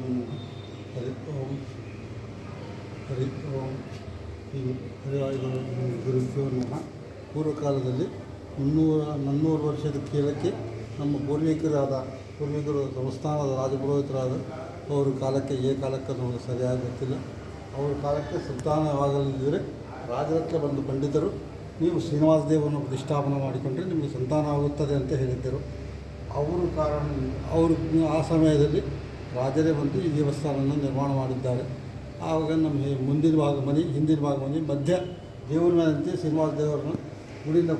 ಹರಿ ಓಂ ಹರಿ ಓಂ ಈ ಹರಿವಾಯುಗಳು ಗುರುಭ್ಯೋ ನಮಃ ಪೂರ್ವಕಾಲದಲ್ಲಿ ಮುನ್ನೂರ ನಾನ್ನೂರು ವರ್ಷದ ಕೇಳಕ್ಕೆ ನಮ್ಮ ಪೂರ್ವಿಕರಾದ ಪೂರ್ವಿಕರು ಸಂಸ್ಥಾನದ ರಾಜಪುರೋಹಿತರಾದ ಅವರ ಕಾಲಕ್ಕೆ ಏ ಕಾಲಕ್ಕೆ ನಮಗೆ ಸರಿಯಾಗಿ ಗೊತ್ತಿಲ್ಲ. ಅವರ ಕಾಲಕ್ಕೆ ಸಂತಾನವಾಗಲಿದ್ದರೆ ರಾಜರಕ್ಕೆ ಬಂದು ಪಂಡಿತರು, ನೀವು ಶ್ರೀನಿವಾಸ ದೇವರನ್ನು ಪ್ರತಿಷ್ಠಾಪನೆ ಮಾಡಿಕೊಂಡ್ರೆ ನಿಮಗೆ ಸಂತಾನ ಆಗುತ್ತದೆ ಅಂತ ಹೇಳಿದ್ದರು. ಅವರು ಕಾರಣ, ಅವರು ಆ ಸಮಯದಲ್ಲಿ ರಾಜರೇ ಬಂದು ಈ ದೇವಸ್ಥಾನವನ್ನು ನಿರ್ಮಾಣ ಮಾಡಿದ್ದಾರೆ. ಆವಾಗ ನಮ್ಮ ಮುಂದಿನ ಭಾಗ ಮನೆ ಹಿಂದಿನ ಭಾಗ ಮನೆ ಮಧ್ಯ ಮೇಲೆ ಶ್ರೀನಿವಾಸ ದೇವರನ್ನು ಗುಡಿಯಿಂದ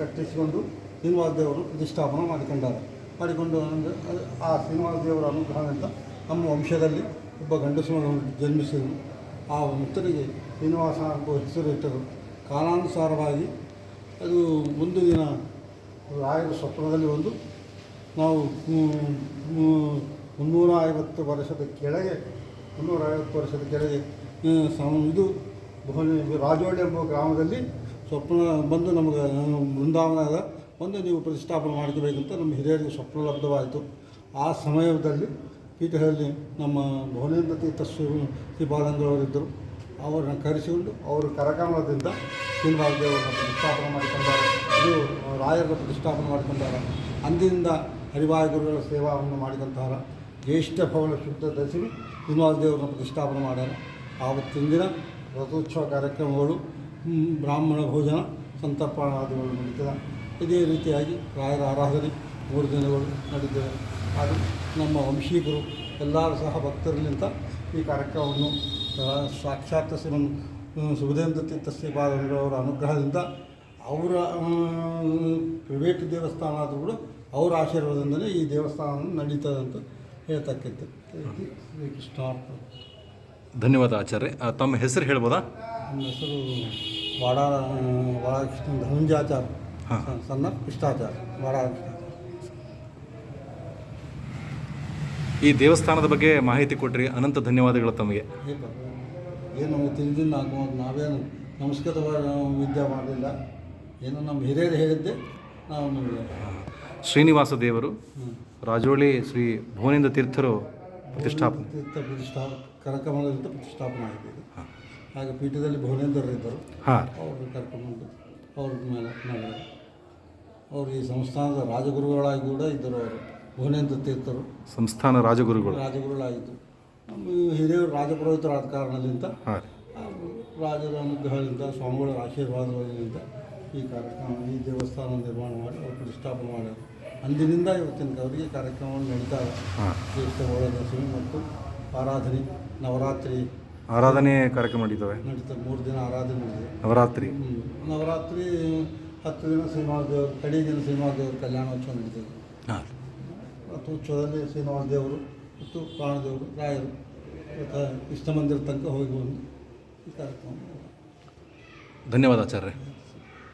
ಕಟ್ಟಿಸಿಕೊಂಡು ಶ್ರೀನಿವಾಸ ದೇವರನ್ನು ಪ್ರತಿಷ್ಠಾಪನೆ ಮಾಡಿಕೊಂಡಾರೆ. ಮಾಡಿಕೊಂಡು ಅಂದರೆ ಅದು ಆ ಶ್ರೀನಿವಾಸ ದೇವರ ಅನುಗ್ರಹದಿಂದ ನಮ್ಮ ವಂಶದಲ್ಲಿ ಒಬ್ಬ ಗಂಡಸು ಜನ್ಮಿಸಿದರು ಆ ಮುತ್ತರಿಗೆ ಶ್ರೀನಿವಾಸ ಎಂಬ ಹೆಸರು ಇಟ್ಟರು. ಕಾಲಾನುಸಾರವಾಗಿ ಅದು ಒಂದು ದಿನ ರಾಯರ ಸ್ವಪ್ನದಲ್ಲಿ ಒಂದು ನಾವು ಮುನ್ನೂರ ಐವತ್ತು ವರ್ಷದ ಕೆಳಗೆ ಮುನ್ನೂರ ಐವತ್ತು ವರ್ಷದ ಕೆಳಗೆ ಇದು ರಾಜೋಳಿ ಎಂಬ ಗ್ರಾಮದಲ್ಲಿ ಸ್ವಪ್ನ ಬಂದು ನಮಗೆ ಬೃಂದಾವನದ ಒಂದು ನೀವು ಪ್ರತಿಷ್ಠಾಪನೆ ಅಂತ ನಮ್ಮ ಹಿರಿಯರಿಗೆ ಸ್ವಪ್ನ ಲಬ್ಧವಾಯಿತು. ಆ ಸಮಯದಲ್ಲಿ ಪೀಠದಲ್ಲಿ ನಮ್ಮ ಭುವನೇಂದ್ರ ತೀರ್ಥ ಶ್ರೀ ಬಾಲಂದ್ರವರಿದ್ದರು ಅವರನ್ನು ಕರೆಸಿಕೊಂಡು ಅವರು ಕರಕಮಲದಿಂದ ಶ್ರೀನಿವಾಸ ದೇವರನ್ನು ಪ್ರತಿಷ್ಠಾಪನೆ ಮಾಡಿಕೊಂಡಾರೆ. ಇದು ರಾಯರ ಪ್ರತಿಷ್ಠಾಪನೆ ಮಾಡಿಕೊಂಡಾರ. ಅಂದಿನಿಂದ ಹರಿವಾಯ ಗುರುಗಳ ಸೇವಾವನ್ನು ಮಾಡಿಕೊಂಡಾರ ಜ್ಯೇಷ್ಠ ಭವನ ಶುದ್ಧ ದಸಿರಿ ದೇವರನ್ನು ಪ್ರತಿಷ್ಠಾಪನೆ ಮಾಡ್ಯಾರ. ಆವತ್ತಿನ ದಿನ ರಥೋತ್ಸವ ಕಾರ್ಯಕ್ರಮಗಳು ಬ್ರಾಹ್ಮಣ ಭೋಜನ ಸಂತರ್ಪಣಾದಿಗಳು ನಡೀತದೆ. ಇದೇ ರೀತಿಯಾಗಿ ರಾಯರ ಆರಾಧನೆ ಮೂರು ದಿನಗಳು ನಡೀತದೆ. ಹಾಗೂ ನಮ್ಮ ವಂಶೀಕರು ಎಲ್ಲರೂ ಸಹ ಭಕ್ತರಲ್ಲಿಂದ ಈ ಕಾರ್ಯಕ್ರಮವನ್ನು ಸಾಕ್ಷಾತ್ ಶ್ರೀಮನ್ ಸುಬುಧೇಂದ್ರ ತೀರ್ಥ ಶ್ರೀಪಾದವರ ಅನುಗ್ರಹದಿಂದ ಅವರ ಪ್ರೈವೇಟ್ ದೇವಸ್ಥಾನ ಆದರೂ ಕೂಡ ಅವರ ಆಶೀರ್ವಾದದಿಂದಲೇ ಈ ದೇವಸ್ಥಾನ ನಡೀತದೆ ಅಂತ ಹೇಳ್ತಕ್ಕಂಥದ್ದು. ಸ್ಟಾಪ್ ಧನ್ಯವಾದ ಆಚಾರ್ಯ. ಆ, ತಮ್ಮ ಹೆಸರು ಹೇಳ್ಬೋದಾ? ನನ್ನ ಹೆಸರು ವಾಡ ವಾಡಕೃಷ್ಣ ಧನುಂಜಾಚಾರ್ಯ. ಹಾ. ಸ- ಸಣ್ಣ ಕೃಷ್ಣಾಚಾರ್ಯ ವಾಡ ಈ ದೇವಸ್ಥಾನದ ಬಗ್ಗೆ ಮಾಹಿತಿ ಕೊಟ್ರಿ. ಅನಂತ ಧನ್ಯವಾದಗಳು ತಮಗೆ. ಏನು ನಮಗೆ ತಿಳಿದಿಲ್ಲ ನಾವು ನಾವೇನು ನಾವು ವಿದ್ಯೆ ಮಾಡಲಿಲ್ಲ. ಏನು ನಮ್ಮ ಹಿರಿಯರು ಹೇಳಿದ್ದೆ ನಾವು ನಮಗೆ ಶ್ರೀನಿವಾಸ ದೇವರು ರಾಜೋಳಿ ಶ್ರೀ ಭುವನೇಂದ್ರ ತೀರ್ಥರು ಪ್ರತಿಷ್ಠಾಪನೆ. ತೀರ್ಥ ಕರಕಮಲದಿಂದ ಪ್ರತಿಷ್ಠಾಪನೆ ಆಗಿದೆ ಹಾಗೆ ಪೀಠದಲ್ಲಿ ಭುವನೇಂದ್ರರಿದ್ದರು ಹಾಂ. ಅವರು ಕರ್ಕೊಂಡು ಅವ್ರ ಮೇಲೆ ಅವರು ಈ ಸಂಸ್ಥಾನದ ರಾಜಗುರುಗಳಾಗಿ ಕೂಡ ಇದ್ದರು ಅವರು. ಭುವನೇಂದ್ರ ತೀರ್ಥರು. ಸಂಸ್ಥಾನ ರಾಜಗುರುಗಳು. ರಾಜಗುರುಗಳಾಗಿದ್ದರು ನಮ್ಮ ಹಿರಿಯರು ರಾಜಪುರೋಹಿತರಾದ ಕಾರಣದಿಂದ ಹಾಂ. ರಾಜರ ಅನುಗ್ರಹದಿಂದ ಸ್ವಾಮಿಗಳ ಆಶೀರ್ವಾದದಿಂದ ಈ ಕಾರ್ಯಕ್ರಮ ಈ ದೇವಸ್ಥಾನ ನಿರ್ಮಾಣ ಮಾಡಿ ಅವರು ಪ್ರತಿಷ್ಠಾಪನೆ ಮಾಡ್ಯಾರ ಅಂದಿನಿಂದ ಇವತ್ತಿನ ಅವರಿಗೆ ಕಾರ್ಯಕ್ರಮವನ್ನು ನಡೀತಾ ಇದೆ. ಹಾಂ. ಜ್ಯೇಷ್ಠ ದಶಮಿ ಮತ್ತು ಆರಾಧನೆ ನವರಾತ್ರಿ ಆರಾಧನೆ ಕಾರ್ಯಕ್ರಮ ನಡೀತವೆ. ನಡೀತವೆ ಮೂರು ದಿನ ಆರಾಧನೆ ನಡೀತದೆ ನವರಾತ್ರಿ. ನವರಾತ್ರಿ ಹತ್ತು ದಿನ ಶ್ರೀನಿವಾಸ ದೇವರು ಕಡೇ ದಿನ ಶ್ರೀನಿವಾಸ ದೇವರು ಕಲ್ಯಾಣೋತ್ಸವ ನಡೀತದೆ. ಹಾಂ. ಉತ್ಸವದಲ್ಲಿ ಶ್ರೀನಿವಾಸ ದೇವರು ಮತ್ತು ಪ್ರಾಣದೇವರು ರಾಯರು ಮತ್ತು ಇಷ್ಟ ಮಂದಿರ ತನಕ ಹೋಗಿ ಬಂದು ಈ ಕಾರ್ಯಕ್ರಮ. ಧನ್ಯವಾದ ಆಚಾರ್ಯ.